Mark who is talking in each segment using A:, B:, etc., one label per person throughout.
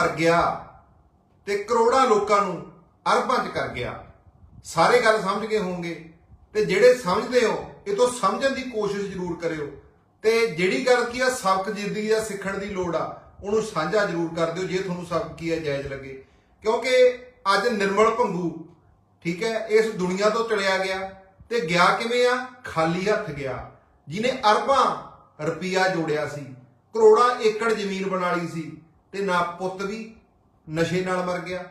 A: ਮਰ ਗਿਆ ਤੇ ਕਰੋੜਾਂ ਲੋਕਾਂ ਨੂੰ ਅਰਬਾਂ ਚ ਕਰ ਗਿਆ। ਸਾਰੇ ਗੱਲ ਸਮਝ ਗਏ ਹੋਵੋਗੇ ਤੇ ਜਿਹੜੇ ਸਮਝਦੇ ਹੋ, ਇਹ ਤੋਂ ਸਮਝਣ ਦੀ ਕੋਸ਼ਿਸ਼ ਜ਼ਰੂਰ ਕਰਿਓ। ਤੇ ਜਿਹੜੀ ਗੱਲ ਕੀ ਆ, ਸਬਕ ਜ਼ਿੰਦਗੀ ਦਾ ਸਿੱਖਣ ਦੀ ਲੋੜ ਆ, ਉਹਨੂੰ ਸਾਂਝਾ ਜ਼ਰੂਰ ਕਰ ਦਿਓ, ਜੇ ਤੁਹਾਨੂੰ ਸਬਕ ਕੀ ਹੈ ਜਾਇਜ਼ ਲੱਗੇ। ਕਿਉਂਕਿ ਅੱਜ ਨਿਰਮਲ ਭੰਗੂ, ਠੀਕ ਹੈ, ਇਸ ਦੁਨੀਆ ਤੋਂ ਚਲਿਆ ਗਿਆ ਤੇ ਗਿਆ ਕਿਵੇਂ ਆ? ਖਾਲੀ ਹੱਥ ਗਿਆ। ਜਿਨੇ ਅਰਬਾਂ ਰੁਪਈਆ ਜੋੜਿਆ ਸੀ, ਕਰੋੜਾਂ ਏਕੜ ਜ਼ਮੀਨ ਬਣਾ ਲਈ ਸੀ ਤੇ ਨਾ ਪੁੱਤ ਵੀ ਨਸ਼ੇ ਨਾਲ ਮਰ ਗਿਆ।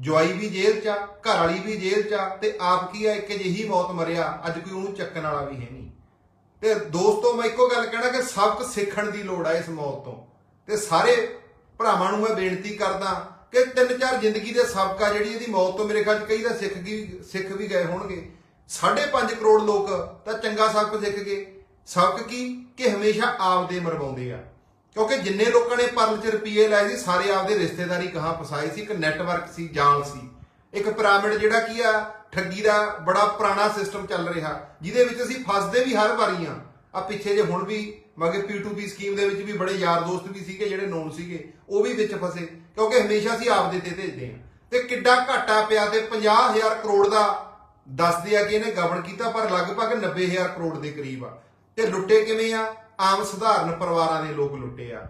A: ਜਵਾਈ ਵੀ ਜੇਲ੍ਹ 'ਚ ਆ, ਘਰ ਵਾਲੀ ਵੀ ਜੇਲ੍ਹ 'ਚ ਆ, ਤੇ ਆਪ ਕੀ ਆ, ਇੱਕ ਜਿਹੀ ਮੌਤ ਮਰਿਆ, ਅੱਜ ਕੋਈ ਉਹਨੂੰ ਚੱਕਣ ਵਾਲਾ ਵੀ ਹੈ ਨਹੀਂ। ਤੇ ਦੋਸਤੋ, ਮੈਂ ਇੱਕੋ ਗੱਲ ਕਹਿਣਾ ਕਿ ਸਬਕ ਸਿੱਖਣ ਦੀ ਲੋੜ ਆ ਇਸ ਮੌਤ ਤੋਂ। ਤੇ ਸਾਰੇ ਭਰਾਵਾਂ ਨੂੰ ਮੈਂ ਬੇਨਤੀ ਕਰਦਾ ਕਿ ਤਿੰਨ ਚਾਰ ਜ਼ਿੰਦਗੀ ਦੇ ਸਬਕ ਆ ਜਿਹੜੀ ਇਹਦੀ ਮੌਤ ਤੋਂ ਮੇਰੇ ਖਿਆਲ 'ਚ ਕਈ ਤਾਂ ਸਿੱਖ ਗਈ ਸਿੱਖ ਵੀ ਗਏ ਹੋਣਗੇ। 5.5 ਕਰੋੜ ਲੋਕ ਤਾਂ ਚੰਗਾ ਸਬਕ ਸਿੱਖ ਗਏ। ਸਬਕ ਕੀ? ਕਿ ਹਮੇਸ਼ਾ ਆਪਦੇ ਮਰਵਾਉਂਦੇ ਆ। ਕਿਉਂਕਿ ਜਿੰਨੇ ਲੋਕਾਂ ਨੇ ਪਰਲ ਚ ਰੁਪਏ ਲਾਏ ਸੀ, ਸਾਰੇ ਆਪਦੇ ਰਿਸ਼ਤੇਦਾਰੀ ਕਹਾਂ ਫਸਾਏ ਸੀ, ਇੱਕ ਨੈਟਵਰਕ ਸੀ, ਜਾਲ ਸੀ। ਇੱਕ ਪਿਰਾਮਿਡ ਜਿਹੜਾ ਕੀ ਆ, ਠੱਗੀ ਦਾ ਬੜਾ ਪੁਰਾਣਾ ਸਿਸਟਮ ਚੱਲ ਰਿਹਾ, ਜਿਹਦੇ ਵਿੱਚ ਅਸੀਂ ਫਸਦੇ ਵੀ ਹਰ ਵਾਰੀ ਆ। ਆ ਪਿੱਛੇ ਜੇ ਹੁਣ ਵੀ ਮਗੇ P2P ਸਕੀਮ ਦੇ ਵਿੱਚ ਵੀ ਬੜੇ ਯਾਰ ਦੋਸਤ ਵੀ ਸੀਗੇ, ਜਿਹੜੇ ਨੋਨ ਸੀਗੇ, ਉਹ ਵੀ ਵਿੱਚ ਫਸੇ, ਕਿਉਂਕਿ ਹਮੇਸ਼ਾ ਅਸੀਂ ਆਪਦੇ ਤੇ ਭੇਜਦੇ ਆ। ਤੇ ਕਿੱਡਾ ਘਾਟਾ ਪਿਆ ਤੇ 50000 ਕਰੋੜ ਦਾ ਦੱਸਦੇ ਆ ਕਿ ਇਹਨੇ ਗਵਨ ਕੀਤਾ, ਪਰ ਲਗਭਗ 90000 ਕਰੋੜ ਦੇ ਕਰੀਬ ਆ। ਤੇ ਲੁੱਟੇ ਕਿਵੇਂ ਆ? ਆਮ ਸਧਾਰਨ ਪਰਿਵਾਰਾਂ ਦੇ ਲੋਕ ਲੁੱਟੇ ਆ।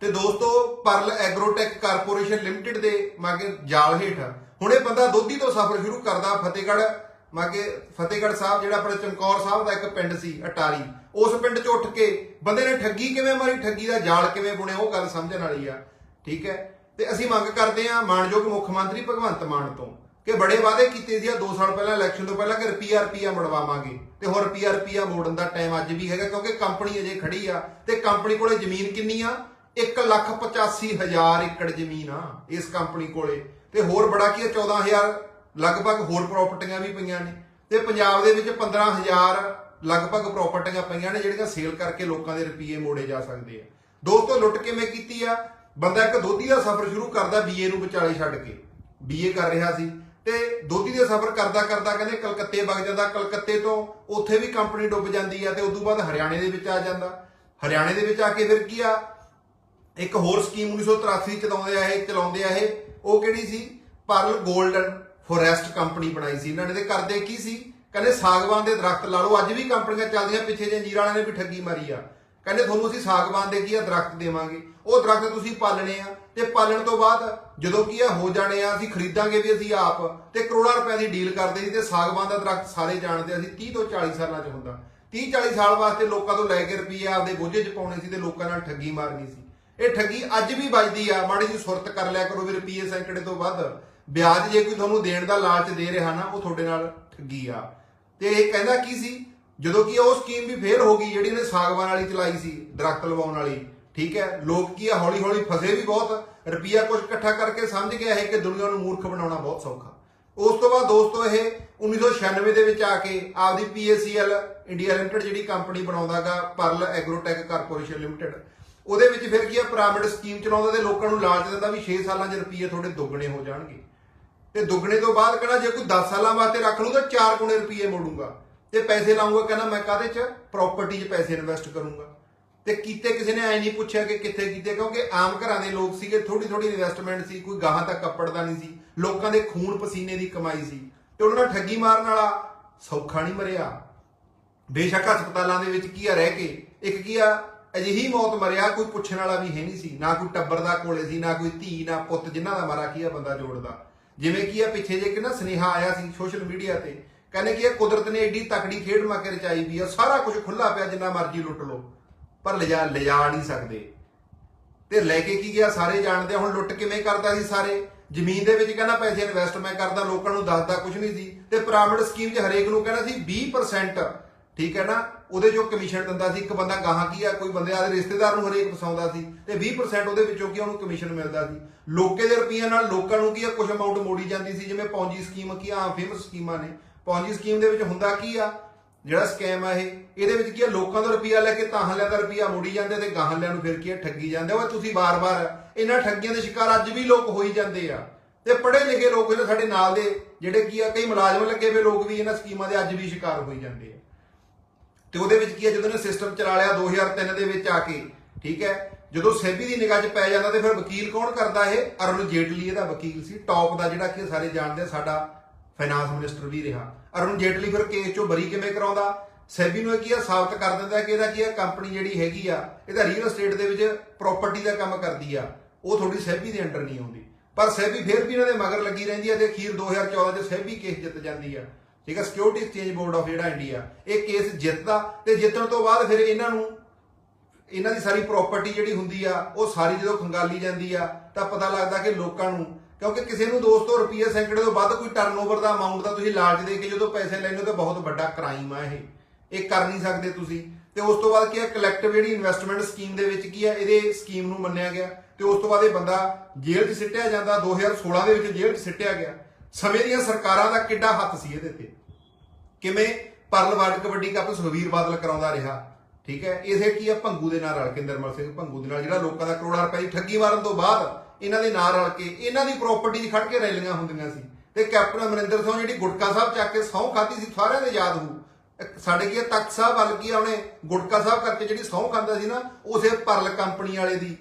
A: ਤੇ ਦੋਸਤੋ, ਪਰਲ ਐਗਰੋਟੈਕ ਕਾਰਪੋਰੇਸ਼ਨ ਲਿਮਟਿਡ ਦੇ ਮਾਗੇ ਜਾਲ ਹੇਠ ਹੁਣ ਇਹ ਬੰਦਾ ਦੋਧੀ ਤੋਂ ਸਫ਼ਰ ਸ਼ੁਰੂ ਕਰਦਾ ਫਤਿਹਗੜ੍ਹ। ਮਾਗੇ ਫਤਿਹਗੜ੍ਹ ਸਾਹਿਬ, ਜਿਹੜਾ ਆਪਣੇ ਚਮਕੌਰ ਸਾਹਿਬ ਦਾ ਇੱਕ ਪਿੰਡ ਸੀ, ਅਟਾਰੀ। ਉਸ ਪਿੰਡ 'ਚ ਉੱਠ ਕੇ ਬੰਦੇ ਨੇ ਠੱਗੀ ਕਿਵੇਂ ਮਾਰੀ? ਠੱਗੀ ਦਾ ਜਾਲ ਕਿਵੇਂ ਬੁਣਿਆ? ਉਹ ਗੱਲ ਸਮਝਣ ਵਾਲੀ ਆ। ਠੀਕ ਹੈ? ਤੇ ਅਸੀਂ ਮੰਗ ਕਰਦੇ ਹਾਂ ਮਾਨਯੋਗ ਮੁੱਖ ਮੰਤਰੀ ਭਗਵੰਤ ਮਾਨ ਤੋਂ ਕਿ ਬੜੇ ਵਾਅਦੇ ਕੀਤੇ ਸੀ ਆ 2 ਸਾਲ ਪਹਿਲਾਂ ਇਲੈਕਸ਼ਨ ਤੋਂ ਪਹਿਲਾਂ ਕਿ ਰੁਪਈਆ ਰੁਪਈਆ ਮੜਵਾਵਾਂਗੇ ਤੇ ਹੁਣ ਰੁਪਈਆ ਰੁਪਈਆ ਮੋੜਨ ਦਾ ਟਾਈਮ ਅੱਜ ਵੀ ਹੈਗਾ ਕਿਉਂਕਿ ਕੰਪਨੀ ਅਜੇ ਖੜੀ ਆ ਤੇ ਕੰਪਨੀ ਕੋਲੇ ਜ਼ਮੀਨ ਕਿੰਨੀ ਆ? 185000 ਏਕੜ ਜ਼ਮੀਨ ਆ ਇਸ ਕੰਪਨੀ ਕੋਲੇ ਤੇ ਹੋਰ ਬੜਾ ਕੀ ਆ 14000 ਲਗਭਗ ਹੋਰ ਪ੍ਰਾਪਰਟੀਆਂ ਵੀ ਪਈਆਂ ਨੇ ਤੇ ਪੰਜਾਬ ਦੇ ਵਿੱਚ 15000 ਲਗਭਗ ਪ੍ਰਾਪਰਟੀਆਂ ਪਈਆਂ ਨੇ ਜਿਹੜੀਆਂ ਸੇਲ ਕਰਕੇ ਲੋਕਾਂ ਦੇ ਰੁਪਏ ਮੋੜੇ ਜਾ ਸਕਦੇ ਆ। ਦੋਸਤੋ, ਲੁੱਟ ਕਿਵੇਂ ਕੀਤੀ ਆ? ਬੰਦਾ ਇੱਕ ਦੋਧੀ ਦਾ ਸਫ਼ਰ ਸ਼ੁਰੂ ਕਰਦਾ ਬੀਏ ਨੂੰ ਵਿਚਾਲੇ ਛੱਡ ਕੇ। ਬੀਏ ਕਰ ਰਿਹਾ ਸੀ। ਤੇ ਦੋਧੀ ਦੇ ਸਫ਼ਰ ਕਰਦਾ ਕਰਦਾ ਕਹਿੰਦੇ ਕਲਕੱਤੇ ਵਗ ਜਾਂਦਾ, ਕਲਕੱਤੇ ਤੋਂ ਉੱਥੇ ਵੀ ਕੰਪਨੀ ਡੁੱਬ ਜਾਂਦੀ ਆ ਤੇ ਉਸ ਤੋਂ ਬਾਅਦ ਹਰਿਆਣੇ ਦੇ ਵਿੱਚ ਆ ਜਾਂਦਾ। ਹਰਿਆਣੇ ਦੇ ਵਿੱਚ ਆ ਕੇ ਫਿਰ ਕੀ ਆ? ਇੱਕ ਹੋਰ ਸਕੀਮ 1983 ਚਲਾਉਂਦੇ ਆ ਇਹ, ਚਲਾਉਂਦੇ ਆ ਇਹ, ਉਹ ਕਿਹੜੀ ਸੀ? ਪਰਲ 골ਡਨ ਫੋਰੈਸਟ ਕੰਪਨੀ ਬਣਾਈ ਸੀ। ਇਹਨਾਂ ਨੇ ਤੇ ਕਰਦੇ ਕੀ ਸੀ? ਕਹਿੰਦੇ ਸਾਗਵਾਨ ਦੇ ਦਰਖਤ ਲਾ ਲਓ, ਅੱਜ ਵੀ ਕੰਪਨੀਆਂ ਚੱਲਦੀਆਂ, ਪਿੱਛੇ ਜੇ ਜੀਰਾ ਵਾਲਿਆਂ ਨੇ ਵੀ ਠੱਗੀ ਮਾਰੀ ਆ। ਕਹਿੰਦੇ ਤੁਹਾਨੂੰ ਅਸੀਂ ਸਾਗਵਾਨ ਦੇ ਕੀ ਆ, ਦਰਖਤ ਦੇਵਾਂਗੇ। ਉਹ ਦਰਖਤ ਤੁਸੀਂ ਪਾਲਣੇ ਆ ਤੇ ਪਾਲਣ ਤੋਂ ਬਾਅਦ ਜਦੋਂ ਕੀ ਆ, ਹੋ ਜਾਣੇ ਆ, ਅਸੀਂ ਖਰੀਦਾਂਗੇ ਵੀ ਅਸੀਂ ਆਪ ਤੇ ਕਰੋੜਾਂ ਰੁਪਏ ਦੀ ਡੀਲ ਕਰਦੇ ਸੀ ਤੇ ਸਾਗਵਾਨ ਦਾ ਦਰਖਤ ਸਾਰੇ ਜਾਣਦੇ ਅਸੀਂ 30 ਤੋਂ 40 ਸਾਲਾਂ 'ਚ ਹੁੰਦਾ। 30 40 ਸਾਲ ਵਾਸਤੇ ਲੋਕਾਂ ਤੋਂ ਲੈ ਕੇ ਰੁਪਏ ਆਪਦੇ ਬੋਝੇ 'ਚ ਪਾਉਣੇ ਸੀ ਤੇ ਲੋਕਾਂ ਨਾਲ ਠੱਗੀ ਮਾਰਨੀ ਸੀ। ਇਹ ਠੱਗੀ ਅੱਜ ਵੀ ਵੱਜਦੀ ਆ, ਮਾੜੀ ਜੀ ਸੁਰਤ ਕਰ ਲਿਆ ਕਰੋ ਵੀ ਰੁਪਏ ਸੈਂਕੜੇ ਤੋਂ ਵੱਧ। ਵਿਆਜ ਜੇ ਕੋਈ ਤੁਹਾਨੂੰ ਦੇਣ ਦਾ ਲਾਲਚ ਦੇ ਰਿਹਾ ਨਾ, ਉਹ ਤੁਹਾਡੇ ਨਾਲ ਠੱਗੀ ਆ। ਤੇ ਇਹ ਕਹਿੰਦਾ ਕੀ ਸੀ? ਜਦੋਂ ਕੀ ਆ ਉਹ ਸਕੀਮ ਵੀ ਫੇਲ ਹੋ ਗਈ ਜਿਹੜੀ ਨੇ ਸਾਗਵਾਨ ਵਾਲੀ ਚਲਾਈ ਸੀ, ਦਰਖਤ ਲਵਾਉਣ ਵਾਲੀ, ਠੀਕ ਹੈ? ਲੋਕ ਕੀ ਆ ਹੌਲੀ ਹੌਲੀ ਫਸੇ ਵੀ ਬਹੁਤ, ਰੁਪਈਆ ਕੁਝ ਇਕੱਠਾ ਕਰਕੇ ਸਮਝ ਗਿਆ ਇਹ ਕਿ ਦੁਨੀਆ ਨੂੰ ਮੂਰਖ ਬਣਾਉਣਾ ਬਹੁਤ ਸੌਖਾ। ਉਸ ਤੋਂ ਬਾਅਦ ਦੋਸਤੋ ਇਹ 1996 ਦੇ ਵਿੱਚ ਆ ਕੇ ਆਪਦੀ PACL ਇੰਡੀਆ ਲਿਮਟਿਡ ਜਿਹੜੀ ਕੰਪਨੀ ਬਣਾਉਂਦਾਗਾ ਪਰਲ ਐਗਰੋਟੈਕ ਕਾਰਪੋਰੇਸ਼ਨ ਲਿਮਟਿਡ ਉਹਦੇ ਵਿੱਚ ਫਿਰ ਕੀ ਆ ਪਿਰਾਮਿਡ ਸਕੀਮ ਚਲਾਉਂਦਾ ਤੇ ਲੋਕਾਂ ਨੂੰ ਲਾਲਚ ਦਿੰਦਾ ਵੀ 6 ਸਾਲਾਂ 'ਚ ਰੁਪਈਏ ਤੁਹਾਡੇ ਦੁੱਗਣੇ ਹੋ ਜਾਣਗੇ। ਤੇ ਦੁੱਗਣੇ ਤੋਂ ਬਾਅਦ ਕਹਿੰਦਾ ਜੇ ਕੋਈ 10 ਸਾਲਾਂ ਵਾਸਤੇ ਰੱਖ ਲੂ ਤਾਂ 4 ਗੁਣੇ ਰੁਪਈਏ ਮੋੜੂਗਾ। ਤੇ ਪੈਸੇ ਲਾਉਂਗਾ, ਕਹਿੰਦਾ ਮੈਂ ਕਾਹਦੇ 'ਚ? ਪ੍ਰਾਪਰਟੀ 'ਚ ਪੈਸੇ ਇਨਵੈਸਟ ਕਰੂੰਗਾ। ਤੇ ਕੀਤੇ ਕਿਸੇ ਨੇ ਐ ਨਹੀਂ ਪੁੱਛਿਆ ਕਿ ਕਿੱਥੇ ਕੀਤੇ, ਕਿਉਂਕਿ ਆਮ ਘਰਾਂ ਦੇ ਲੋਕ ਸੀਗੇ ਥੋੜੀ ਥੋੜੀ ਇਨਵੈਸਟਮੈਂਟ ਸੀ, ਕੋਈ ਗਾਹਾਂ ਤੱਕ ਕੱਪੜ ਦਾ ਨਹੀਂ ਸੀ। ਲੋਕਾਂ ਦੇ ਖੂਨ ਪਸੀਨੇ ਦੀ ਕਮਾਈ ਸੀ। ਤੇ ਉਹਨਾਂ ਨਾਲ ਠੱਗੀ ਮਾਰਨ ਵਾਲਾ ਸੌਖਾ ਨਹੀਂ ਮਰਿਆ। ਬੇਸ਼ੱਕ ਹਸਪਤਾਲਾਂ ਦੇ ਵਿੱਚ ਕੀ ਆ ਰਹਿ ਕੇ? ਇੱਕ ਕੀ ਆ? ਅਜਿਹੀ ਮੌਤ ਮਰਿਆ, ਕੋਈ ਪੁੱਛਣ ਵਾਲਾ ਵੀ ਹੈ ਨਹੀਂ ਸੀ। ਨਾ ਕੋਈ ਟੱਬਰ ਦਾ ਕੋਲੇ ਸੀ, ਨਾ ਕੋਈ ਧੀ, ਨਾ ਪੁੱਤ, ਜਿਨ੍ਹਾਂ ਦਾ ਮਾਰਾ ਕੀ ਆ ਬੰਦਾ ਜੋੜਦਾ। ਜਿਵੇਂ ਕੀ ਆ, ਪਿੱਛੇ ਜੇ ਕਿ ਨਾ ਸੁਨੇਹਾ ਆਇਆ ਸੀ ਸੋਸ਼ਲ ਮੀਡੀਆ ਤੇ ਕਹਿੰਦੇ ਕਿ ਇਹ ਕੁਦਰਤ ਨੇ ਏਡੀ ਤਕੜੀ ਖੇਡ ਮਾ ਕੇ ਰਚਾਈ ਵੀ ਆ, ਸਾਰਾ ਕੁਝ ਖੁੱਲਾ ਪਿਆ ਜਿੰਨਾ ਮਰਜ਼ੀ ਲੁੱਟ ਲਓ, ਪਰ ਲਿਜਾ ਲਿਜਾ ਨਹੀਂ ਸਕਦੇ। ਤੇ ਲੈ ਕੇ ਕੀ ਗਿਆ ਸਾਰੇ ਜਾਣਦੇ ਹੁਣ ਲੁੱਟ ਕਿਵੇਂ ਕਰਦਾ ਸੀ ਸਾਰੇ? ਜ਼ਮੀਨ ਦੇ ਵਿੱਚ ਕਹਿੰਦਾ ਪੈਸੇ ਇਨਵੈਸਟ ਮੈਂ ਕਰਦਾ, ਲੋਕਾਂ ਨੂੰ ਦੱਸਦਾ ਕੁਝ ਨਹੀਂ ਸੀ। ਤੇ ਪਿਰਾਮਿਡ ਸਕੀਮ 'ਚ ਹਰੇਕ ਨੂੰ ਕਹਿੰਦਾ ਸੀ 20% ਠੀਕ ਹੈ ਨਾ? ਉਹਦੇ ਚੋਂ ਕਮਿਸ਼ਨ ਦਿੰਦਾ ਸੀ, ਇੱਕ ਬੰਦਾ ਗਾਹਾਂ ਕੀ ਆ, ਕੋਈ ਬੰਦੇ ਆਦੇ ਰਿਸ਼ਤੇਦਾਰ ਨੂੰ ਹਰੇਕ ਫਸਾਉਂਦਾ ਸੀ, ਤੇ 20% ਉਹਦੇ ਵਿੱਚੋਂ ਕੀ ਉਹਨੂੰ ਕਮਿਸ਼ਨ ਮਿਲਦਾ ਸੀ। ਲੋਕੇ ਦੇ ਰੁਪਈਆਂ ਨਾਲ ਲੋਕਾਂ ਨੂੰ ਕੀ ਆ ਕੁਝ ਅਮਾਉਂਟ ਮੋੜੀ ਜਾਂਦੀ ਸੀ, ਜਿਵੇਂ ਪੌਂਜੀ ਸਕੀਮ ਕੀ ਆ ਫੇਮਸ ਸਕੀਮਾਂ ਨੇ। ਪੌਂਜੀ ਸਕੀਮ ਦੇ ਵਿੱਚ ਹੁੰਦਾ ਕੀ ਆ? ਜਿਹੜਾ ਸਕੈਮ ਆ ਇਹ ਇਹਦੇ ਵਿੱਚ ਕੀ ਆ? ਲੋਕਾਂ ਦਾ ਰੁਪਈਆ ਲੈ ਕੇ ਤਾਹਾਂ ਲਿਆ ਦਾ ਰੁਪਈਆ ਮੋੜੀ ਜਾਂਦੇ ਤੇ ਗਾਹਾਂ ਨੂੰ ਫਿਰ ਕੀ ਆ? ਠੱਗੀ ਜਾਂਦੇ। ਓਏ ਤੁਸੀਂ ਬਾਰ-ਬਾਰ ਇਹਨਾਂ ਠੱਗੀਆਂ ਦੇ ਸ਼ਿਕਾਰ ਅੱਜ ਵੀ ਲੋਕ ਹੋਈ ਜਾਂਦੇ ਆ। ਤੇ ਪੜ੍ਹੇ ਲਿਖੇ ਲੋਕ ਜਿਹੜੇ ਸਾਡੇ ਨਾਲ ਦੇ ਜਿਹੜੇ ਕੀ ਆ? ਕਈ ਮੁਲਾਜ਼ਮ ਲੱਗੇ ਹੋਏ ਲੋਕ ਵੀ ਇਹਨਾਂ ਸਕੀਮਾਂ ਦੇ ਅੱਜ ਵੀ ਸ਼ਿਕਾਰ ਹੋਈ ਜਾਂਦੇ ਆ। ਤੇ ਉਹਦੇ ਵਿੱਚ ਕੀ ਆ? ਜਦੋਂ ਨੇ ਸਿਸਟਮ ਚਲਾ ਲਿਆ 2003 ਦੇ ਵਿੱਚ ਆ ਕੇ ਠੀਕ ਹੈ? ਜਦੋਂ ਸੈਬੀ ਦੀ ਨਿਗਾਹ 'ਚ ਪੈ ਜਾਂਦਾ ਤੇ ਫਿਰ ਵਕੀਲ ਕੌਣ ਕਰਦਾ ਇਹ? ਅਰੁਣ ਜੇਟਲੀ ਇਹਦਾ ਵਕੀਲ ਸੀ। ਟੌਪ ਦਾ ਜਿਹੜਾ ਕਿ ਸਾਰੇ ਜਾਣਦੇ ਆ, ਸਾਡਾ ਫਾਈਨਾਂਸ ਮਿਨਿਸਟਰ ਵੀ ਰਿਹਾ। ਅਰੁਣ ਜੇਟਲੀ ਫਿਰ ਕੇਸ 'ਚੋਂ ਬਰੀ ਕਿਵੇਂ ਕਰਾਉਂਦਾ? ਸੈਬੀ ਨੂੰ ਇਹ ਕੀ ਆ? ਸਾਬਤ ਕਰ ਦਿੰਦਾ ਕਿ ਇਹਦਾ ਕੀ ਆ? ਕੰਪਨੀ ਜਿਹੜੀ ਹੈਗੀ ਆ, ਇਹਦਾ ਰੀਅਲ ਏਸਟੇਟ ਦੇ ਵਿੱਚ ਪ੍ਰਾਪਰਟੀ ਦਾ ਕੰਮ ਕਰਦੀ ਆ। ਉਹ ਥੋੜੀ ਸੈਬੀ ਦੇ ਅੰਡਰ ਨਹੀਂ ਆਉਂਦੀ। ਪਰ ਸੈਬੀ ਫਿਰ ਵੀ ਇਹਨਾਂ ਦੇ ਮਗਰ ਲੱਗੀ ਰਹਿੰਦੀ ਆ ਤੇ ਅਖੀਰ 2014 'ਚ ਸੈਬੀ ਕੇਸ ਜਿੱਤ ਜਾਂਦੀ ਆ। ਠੀਕ ਆ? ਸਿਕਿਉਰਿਟੀ ਐਕਸਚੇਂਜ ਬੋਰਡ ਆਫ ਜਿਹੜਾ ਇੰਡੀਆ ਇਹ ਕੇਸ ਜਿੱਤਦਾ ਤੇ ਜਿੱਤਣ ਤੋਂ ਬਾਅਦ ਫਿਰ ਇਹਨਾਂ ਨੂੰ ਇਹਨਾਂ ਦੀ ਸਾਰੀ ਪ੍ਰਾਪਰਟੀ ਜਿਹੜੀ ਹੁੰਦੀ ਆ, ਉਹ ਸਾਰੀ ਜਦੋਂ ਖੰਗਾਲੀ ਜਾਂਦੀ ਆ, ਤਾਂ ਪਤਾ ਲੱਗਦਾ ਕਿ ਲੋਕਾਂ ਨੂੰ ਕਿਉਂਕਿ ਕਿਸੇ ਨੂੰ ਦੋਸਤੋ ਰੁਪਈਏ ਸੈਂਕੜੇ ਤੋਂ ਵੱਧ ਕੋਈ ਟਰਨਓਵਰ ਦਾ ਅਮਾਉਂਟ ਦਾ ਤੁਸੀਂ ਲਾਲਚ ਦੇ ਕੇ ਜਦੋਂ ਪੈਸੇ ਲੈਂਦੇ ਹੋ ਤਾਂ ਬਹੁਤ ਵੱਡਾ ਕ੍ਰਾਈਮ ਆ ਇਹ। ਇਹ ਕਰ ਨਹੀਂ ਸਕਦੇ ਤੁਸੀਂ। ਤੇ ਉਸ ਤੋਂ ਬਾਅਦ ਕੀ ਆ ਕਲੈਕਟਿਵ ਜਿਹੜੀ ਇਨਵੈਸਟਮੈਂਟ ਸਕੀਮ ਦੇ ਵਿੱਚ ਕੀ ਆ, ਇਹਦੇ ਸਕੀਮ ਨੂੰ ਮੰਨਿਆ ਗਿਆ। ਤੇ ਉਸ ਤੋਂ ਬਾਅਦ ਇਹ ਬੰਦਾ ਜੇਲ੍ਹ 'ਚ ਸਿੱਟਿਆ ਜਾਂਦਾ 2016 ਦੇ ਵਿੱਚ ਜੇਲ੍ਹ 'ਚ ਸਿੱਟਿਆ ਗਿਆ। ਸਮੇਂ ਦੀਆਂ ਸਰਕਾਰਾਂ ਦਾ ਕਿੱਡਾ ਹੱਥ ਸੀ ਇਹਦੇ ਤੇ। ਕਿਵੇਂ pearl world kabaddi cup Sukhbir Badal ਕਰਾਉਂਦਾ ਰਿਹਾ, ਠੀਕ ਹੈ। ਇਸੇ ਕੀ ਆ, ਭੰਗੂ ਦੇ ਨਾਲ ਰਲ ਕੇ ਨਿਰਮਲ ਸਿੰਘ, ਭੰਗੂ ਦੇ ਨਾਲ ਜਿਹੜਾ ਲੋਕਾਂ ਦਾ ਕਰੋੜਾਂ ਰੁਪਏ ਦੀ ਠੱਗੀ ਮਾਰਨ ਤੋਂ ਬਾਅਦ ਇਹਨਾਂ ਦੇ ਨਾਲ ਰਲ ਕੇ, ਇਹਨਾਂ ਦੀ ਪ੍ਰਾਪਰਟੀ 'ਚ ਖੜ ਕੇ ਰੈਲੀਆਂ ਹੁੰਦੀਆਂ ਸੀ। ਤੇ ਕੈਪਟਨ ਅਮਰਿੰਦਰ ਸਿੰਘ ਜਿਹੜੀ ਗੁਟਕਾ ਸਾਹਿਬ ਚੱਕ ਕੇ ਸਹੁੰ ਖਾਧੀ ਸੀ, ਸਾਰਿਆਂ ਦੇ ਯਾਦ ਹੋਊ। ਸਾਡੇ ਕੀ ਆ, ਤਖਤ ਸਾਹਿਬ ਵੱਲ ਕੀ ਆ, ਉਹਨੇ ਗੁਟਕਾ ਸਾਹਿਬ ਕਰਕੇ ਜਿਹੜੀ ਸਹੁੰ ਖਾਂਦਾ ਸੀ ਨਾ, ਉਸੇ ਪਰਲ ਕੰਪਨੀ ਵਾਲੇ ਦੀ,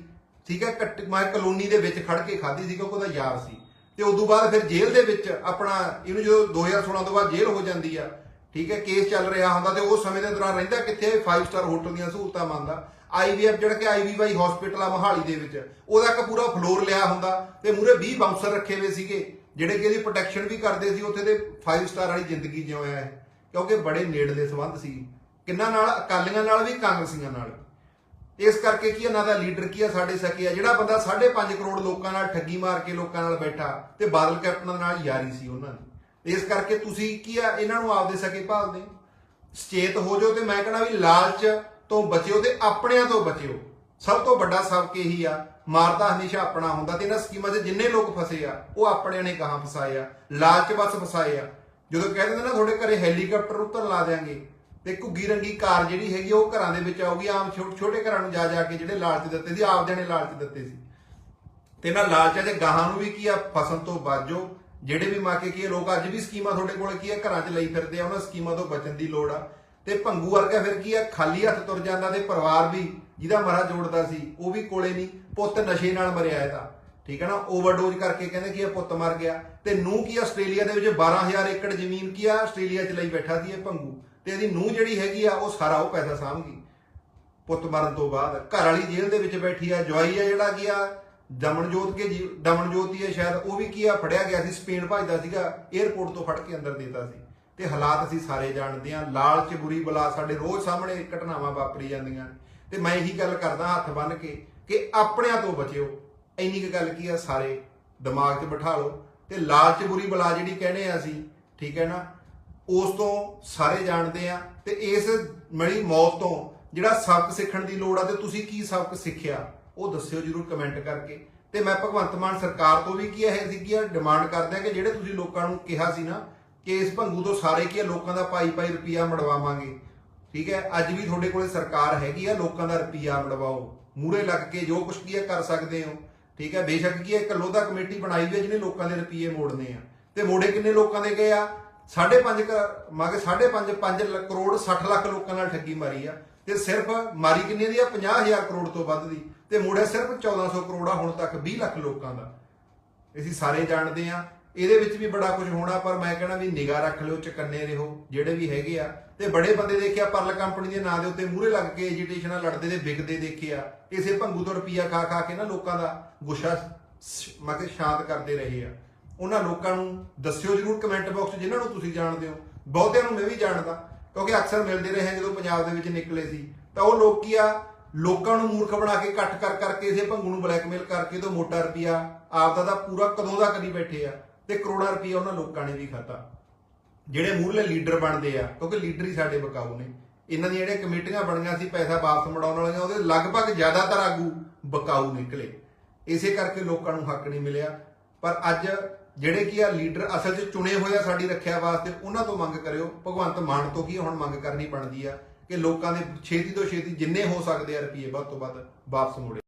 A: ਠੀਕ ਹੈ ਕੱਟ, ਮੈਂ ਕਲੋਨੀ ਦੇ ਵਿੱਚ ਖੜ ਕੇ ਖਾਧੀ ਸੀ ਕਿਉਂਕਿ ਉਹਦਾ ਯਾਰ ਸੀ। ਤੇ ਉਦੋਂ ਬਾਅਦ ਫਿਰ ਜੇਲ੍ਹ ਦੇ ਵਿੱਚ ਆਪਣਾ, ਇਹਨੂੰ ਜਦੋਂ 2016 ਤੋਂ ਬਾਅਦ ਜੇਲ੍ਹ ਹੋ ਜਾਂਦੀ ਆ, ਠੀਕ ਹੈ ਕੇਸ ਚੱਲ ਰਿਹਾ ਹੁੰਦਾ ਤੇ ਉਸ ਸਮੇਂ ਦੇ ਦੌਰਾਨ ਰਹਿੰਦਾ ਕਿੱਥੇ? 5 ਸਟਾਰ ਹੋਟਲ ਦੀਆਂ ਸਹੂਲਤਾਂ ਮੰਨਦਾ। ਆਈਵੀਐਫ ਜਿਹੜਾ ਕਿ ਆਈਵੀਵਾਈ ਹਸਪੀਟਲ ਆ ਮੋਹਾਲੀ ਦੇ ਵਿੱਚ, ਉਹਦਾ ਇੱਕ ਪੂਰਾ ਫਲੋਰ ਲਿਆ ਹੁੰਦਾ ਤੇ ਮੂਰੇ 20 ਬਾਉਂਸਰ ਰੱਖੇ ਹੋਏ ਸੀਗੇ, ਜਿਹੜੇ ਕਿ ਇਹਦੀ ਪ੍ਰੋਟੈਕਸ਼ਨ ਵੀ ਕਰਦੇ ਸੀ, ਉੱਥੇ ਦੇ 5 ਸਟਾਰ ਵਾਲੀ ਜ਼ਿੰਦਗੀ ਜਿਉਇਆ ਹੈ ਕਿਉਂਕਿ ਬੜੇ ਨੇੜਲੇ ਸੰਬੰਧ ਸੀ। ਕਿੰਨਾਂ ਨਾਲ? ਅਕਾਲੀਆਂ ਨਾਲ ਵੀ, ਕਾਂਗਰਸੀਆਂ ਨਾਲ। ਇਸ ਕਰਕੇ ਕੀ ਇਹਨਾਂ ਦਾ ਲੀਡਰ ਕੀ ਆ? ਸਾਡੇ ਸਕੇ ਆ। ਜਿਹੜਾ ਬੰਦਾ 5.5 ਕਰੋੜ ਲੋਕਾਂ ਨਾਲ ਠੱਗੀ ਮਾਰ ਕੇ ਲੋਕਾਂ ਨਾਲ ਬੈਠਾ ਤੇ ਬਾਦਲ ਕੈਪਟਨ ਨਾਲ ਯਾਰੀ ਸੀ ਉਹਨਾਂ ਦੀ। ਇਸ ਕਰਕੇ ਤੁਸੀਂ ਕੀ ਆ? ਇਹਨਾਂ ਨੂੰ ਆਪਦੇ ਸਕੇ ਭਾਲਦੇ ਹੋ? ਸਚੇਤ ਹੋ ਜਾਓ ਤੇ ਮੈਂ ਕਹਣਾ ਵੀ ਲਾਲਚ ਤੋਂ ਬਚਿਓ ਤੇ ਆਪਣਿਆਂ ਤੋਂ ਬਚਿਓ। ਸਭ ਤੋਂ ਵੱਡਾ ਸਬਕ ਇਹੀ ਆ ਮਾਰਦਾ ਹਮੇਸ਼ਾ ਆਪਣਾ ਹੁੰਦਾ ਤੇ ਇਹਨਾਂ ਸਕੀਮਾਂ 'ਚ ਜਿੰਨੇ ਲੋਕ ਫਸੇ ਆ ਉਹ ਆਪਣਿਆਂ ਨੇ ਕਹਾਂ ਫਸਾਏ ਆ ਲਾਲਚ ਬਸ ਫਸਾਏ ਆ। ਜਦੋਂ ਕਹਿ ਦਿੰਦੇ ਨਾ ਤੁਹਾਡੇ ਘਰੇ ਹੈਲੀਕਾਪਟਰ ਉੱਤਰ ਲਾ ਦੇਾਂਗੇ ਤੇ ਘੁੱਗੀ ਰੰਗੀ ਕਾਰ ਜਿਹੜੀ ਹੈਗੀ ਆ, ਉਹ ਘਰਾਂ ਦੇ ਵਿੱਚ ਆਊਗੀ ਆਮ ਛੋਟੇ ਛੋਟੇ ਘਰਾਂ ਨੂੰ ਜਾ ਜਾ ਕੇ ਜਿਹੜੇ ਲਾਲਚ ਦਿੱਤੇ ਸੀ ਆਪਦਿਆਂ ਨੇ ਲਾਲਚ ਦਿੱਤੇ ਸੀ। ਤੇ ਇਹਨਾਂ ਲਾਲਚਾਂ ਦੇ ਗਾਹਾਂ ਨੂੰ ਵੀ ਕੀ ਆ ਫਸਣ ਤੋਂ ਬਾਜੋ। ਜਿਹੜੇ ਵੀ ਮਾਕੇ ਕੀ ਆ, ਲੋਕ ਅੱਜ ਵੀ ਸਕੀਮਾਂ ਤੁਹਾਡੇ ਕੋਲ ਕੀ ਆ ਘਰਾਂ 'ਚ ਲਈ ਫਿਰਦੇ ਆ ਉਹਨਾਂ ਸਕੀਮਾਂ ਤੋਂ ਬਚਣ ਦੀ ਲੋੜ ਆ। ਤੇ ਭੰਗੂ ਵਰਗਾ ਫਿਰ ਕੀ ਆ? ਖਾਲੀ ਹੱਥ ਤੁਰ ਜਾਂਦਾ ਤੇ ਪਰਿਵਾਰ ਵੀ, ਜਿਹਦਾ ਮਰਾ ਜੋੜਦਾ ਸੀ, ਉਹ ਵੀ ਕੋਲੇ ਨਹੀਂ। ਪੁੱਤ ਨਸ਼ੇ ਨਾਲ ਮਰਿਆ ਇਹਦਾ ਠੀਕ ਹੈ ਨਾ? ਓਵਰਡੋਜ਼ ਕਰਕੇ ਕਹਿੰਦੇ ਕਿ ਇਹ ਪੁੱਤ ਮਰ ਗਿਆ। ਤੇ ਨੂੰ ਕੀ ਆਸਟ੍ਰੇਲੀਆ ਦੇ ਵਿੱਚ 12000 ਏਕੜ ਜ਼ਮੀਨ ਕੀ ਆ? ਆਸਟ੍ਰੇਲੀਆ 'ਚ ਲਈ ਬੈਠਾ ਸੀ ਇਹ ਭੰਗੂ। ਤੇ ਇਹਦੀ ਨੂੰ ਜਿਹੜੀ ਹੈਗੀ ਆ, ਉਹ ਸਾਰਾ ਉਹ ਪੈਸਾ ਸਾਂਭ ਗਈ। ਪੁੱਤ ਮਰਨ ਤੋਂ ਬਾਅਦ ਘਰ ਵਾਲੀ ਜੇਲ੍ਹ ਦੇ ਵਿੱਚ ਬੈਠੀ ਆ, ਜਵਾਈ ਆ ਜਿਹੜਾ ਕੀ ਆ? ਦਮਨਜੋਤ ਕੇ ਜੀ, ਦਮਨਜੋਤ ਹੀ ਆ ਸ਼ਾਇਦ, ਉਹ ਵੀ ਕੀ ਆ? ਫੜਿਆ ਗਿਆ ਸੀ, ਸਪੇਨ ਭਜਦਾ ਸੀਗਾ 에ਅਰਪੋਰਟ ਤੋਂ ਫੜ ਕੇ ਅੰਦਰ ਦੇਤਾ ਸੀ। ਤੇ ਹਾਲਾਤ ਅਸੀਂ ਸਾਰੇ ਜਾਣਦੇ ਆ ਲਾਲਚ ਬੁਰੀ ਬਲਾ ਸਾਡੇ ਰੋਜ਼ ਸਾਹਮਣੇ ਘਟਨਾਵਾਂ ਵਾਪਰੀ ਜਾਂਦੀਆਂ ਤੇ ਮੈਂ ਇਹੀ ਗੱਲ ਕਰਦਾ ਹੱਥ ਬੰਨ ਕੇ ਕਿ ਆਪਣਿਆਂ ਤੋਂ ਬਚਿਓ। ਇੰਨੀ ਕੁ ਗੱਲ ਕੀ ਆ, ਸਾਰੇ ਦਿਮਾਗ 'ਚ ਬਿਠਾ ਲਓ। ਤੇ ਲਾਲਚ ਬੁਰੀ ਬਲਾ ਜਿਹੜੀ ਕਹਿੰਦੇ ਆ ਅਸੀਂ, ਠੀਕ ਹੈ ਨਾ, ਉਸ ਤੋਂ ਸਾਰੇ ਜਾਣਦੇ ਆ ਤੇ ਇਸ ਮੜੀ ਮੌਤ ਤੋਂ ਜਿਹੜਾ ਸਬਕ ਸਿੱਖਣ ਦੀ ਲੋੜ ਆ ਤੇ ਤੁਸੀਂ ਕੀ ਸਬਕ ਸਿੱਖਿਆ, ਉਹ ਦੱਸਿਓ ਜਰੂਰ ਕਮੈਂਟ ਕਰਕੇ। ਤੇ ਮੈਂ ਭਗਵੰਤ ਮਾਨ ਸਰਕਾਰ ਤੋਂ ਵੀ ਕੀ ਇਹ ਸੀ ਕੀ ਡਿਮਾਂਡ ਕਰਦੇ ਆ ਕਿ ਜਿਹੜੇ ਤੁਸੀਂ ਲੋਕਾਂ ਨੂੰ ਕਿਹਾ ਸੀ ਨਾ ਕਿ ਇਸ ਭੰਗੂ ਤੋਂ ਸਾਰੇ ਕੀ ਆ, ਲੋਕਾਂ ਦਾ ਪਾਈ ਪਾਈ ਰੁਪਿਆ ਮੜਵਾਵਾਂਗੇ। ਠੀਕ ਹੈ, ਅੱਜ ਵੀ ਤੁਹਾਡੇ ਕੋਲੇ ਸਰਕਾਰ ਹੈਗੀ ਆ, ਲੋਕਾਂ ਦਾ ਰੁਪਿਆ ਮੜਵਾਓ। ਮੂਰੇ ਲੱਗ ਕੇ ਜੋ ਕੁਝ ਕੀ ਆ, ਕਰ ਸਕਦੇ ਹੋ। ਠੀਕ ਹੈ, ਬੇਸ਼ੱਕ ਕੀ ਹੈ ਇੱਕ ਲੋਧਾ ਕਮੇਟੀ ਬਣਾਈ ਵੀ ਹੈ ਜਿਹਨੇ ਲੋਕਾਂ ਦੇ ਰੁਪਏ ਮੋੜਨੇ ਆ। ਤੇ ਮੋੜੇ ਕਿੰਨੇ ਲੋਕਾਂ ਦੇ ਗਏ ਆ? 5.5 ਮਾਗੇ 5.5 5 ਕਰੋੜ 60 ਲੱਖ ਲੋਕਾਂ ਨਾਲ ਠੱਗੀ ਮਾਰੀ ਆ। ਤੇ ਸਿਰਫ ਮਾਰੀ ਕਿੰਨੇ ਦੀ ਆ? 50000 ਕਰੋੜ ਤੋਂ ਵੱਧ ਦੀ। ਤੇ ਮੋੜਿਆ ਸਿਰਫ 1400 ਕਰੋੜ ਆ ਹੁਣ ਤੱਕ 20 ਲੱਖ ਲੋਕਾਂ ਦਾ। ਅਸੀਂ ਸਾਰੇ ਜਾਣਦੇ ਆ ਇਹਦੇ ਵਿੱਚ ਵੀ ਬੜਾ ਕੁਝ ਹੋਣਾ, ਪਰ ਮੈਂ ਕਹਿਣਾ ਵੀ ਨਿਗਾਹ ਰੱਖ ਲਿਓ, ਚਕੰਨੇ ਰਹੋ, ਜਿਹੜੇ ਵੀ ਹੈਗੇ ਆ। ਤੇ ਬੜੇ ਬੰਦੇ ਦੇਖਿਆ, ਪਰਲ ਕੰਪਨੀ ਦੇ ਨਾਂ ਦੇ ਉੱਤੇ ਮੂਹਰੇ ਲੱਗ ਕੇ ਐਜੀਟੇਸ਼ਨਾਂ ਲੜਦੇ ਤੇ ਵਿਕਦੇ ਦੇਖਿਆ। ਇਸੇ ਭੰਗੂ ਤੋਂ ਰੁਪਈਆ ਖਾ ਖਾ ਕੇ ਨਾ ਲੋਕਾਂ ਦਾ ਗੁੱਸਾ ਮਗੇ ਸ਼ਾਂਤ ਕਰਦੇ ਰਹੇ ਆ। ਉਹਨਾਂ ਲੋਕਾਂ ਨੂੰ ਦੱਸਿਓ ਜਰੂਰ ਕਮੈਂਟ ਬਾਕਸ 'ਚ, ਜਿਨ੍ਹਾਂ ਨੂੰ ਤੁਸੀਂ ਜਾਣਦੇ ਹੋ। ਬਹੁਤਿਆਂ ਨੂੰ ਮੈਂ ਵੀ ਜਾਣਦਾ, ਕਿਉਂਕਿ ਅਕਸਰ ਮਿਲਦੇ ਰਹੇ ਜਦੋਂ ਪੰਜਾਬ ਦੇ ਵਿੱਚ ਨਿਕਲੇ ਸੀ। ਤਾਂ ਉਹ ਲੋਕ ਕੀ ਆ, ਲੋਕਾਂ ਨੂੰ ਮੂਰਖ ਬਣਾ ਕੇ ਕੱਟ ਕਰ ਕਰਕੇ ਇਸੇ ਭੰਗੂ ਨੂੰ ਬਲੈਕਮੇਲ ਕਰਕੇ ਤੋਂ ਮੋਟਾ ਰੁਪਈਆ ਆਪਦਾ ਦਾ ਪੂਰਾ ਕਦੋਂ ਦਾ ਕਰੀ ਬੈਠੇ ਆ। ਤੇ ਕਰੋੜਾਂ ਰੁਪਿਆ ਉਹਨਾਂ ਲੋਕਾਂ ਨੇ ਵੀ ਖਾਤਾ ਜਿਹੜੇ ਮੂਹਰਲੇ ਲੀਡਰ ਬਣਦੇ ਆ, ਕਿਉਂਕਿ ਲੀਡਰ ਹੀ ਸਾਡੇ ਬਕਾਊ ਨੇ। ਇਹਨਾਂ ਦੀਆਂ ਜਿਹੜੀਆਂ ਕਮੇਟੀਆਂ ਬਣੀਆਂ ਸੀ, ਪੈਸਾ ਵਾਪਸ ਮੁੜਾਉਣ ਵਾਲੀਆਂ, ਉਹਦੇ ਲਗਭਗ ਜ਼ਿਆਦਾਤਰ ਆਗੂ ਬਕਾਊ ਨਿਕਲੇ। ਇਸੇ ਕਰਕੇ ਲੋਕਾਂ ਨੂੰ ਹੱਕ ਨਹੀਂ ਮਿਲਿਆ। ਪਰ ਅੱਜ ਜਿਹੜੇ ਕੀ ਆ, ਲੀਡਰ ਅਸਲ 'ਚ ਚੁਣੇ ਹੋਏ ਆ ਸਾਡੀ ਰੱਖਿਆ ਵਾਸਤੇ, ਉਹਨਾਂ ਤੋਂ ਮੰਗ ਕਰਿਓ। ਭਗਵੰਤ ਮਾਨ ਤੋਂ ਕੀ ਹੁਣ ਮੰਗ ਕਰਨੀ ਬਣਦੀ ਆ ਕਿ ਲੋਕਾਂ ਦੇ ਛੇਤੀ ਤੋਂ ਛੇਤੀ ਜਿੰਨੇ ਹੋ ਸਕਦੇ ਆ ਰੁਪਏ ਵੱਧ ਤੋਂ ਵੱਧ ਵਾਪਸ ਮੋੜੇ।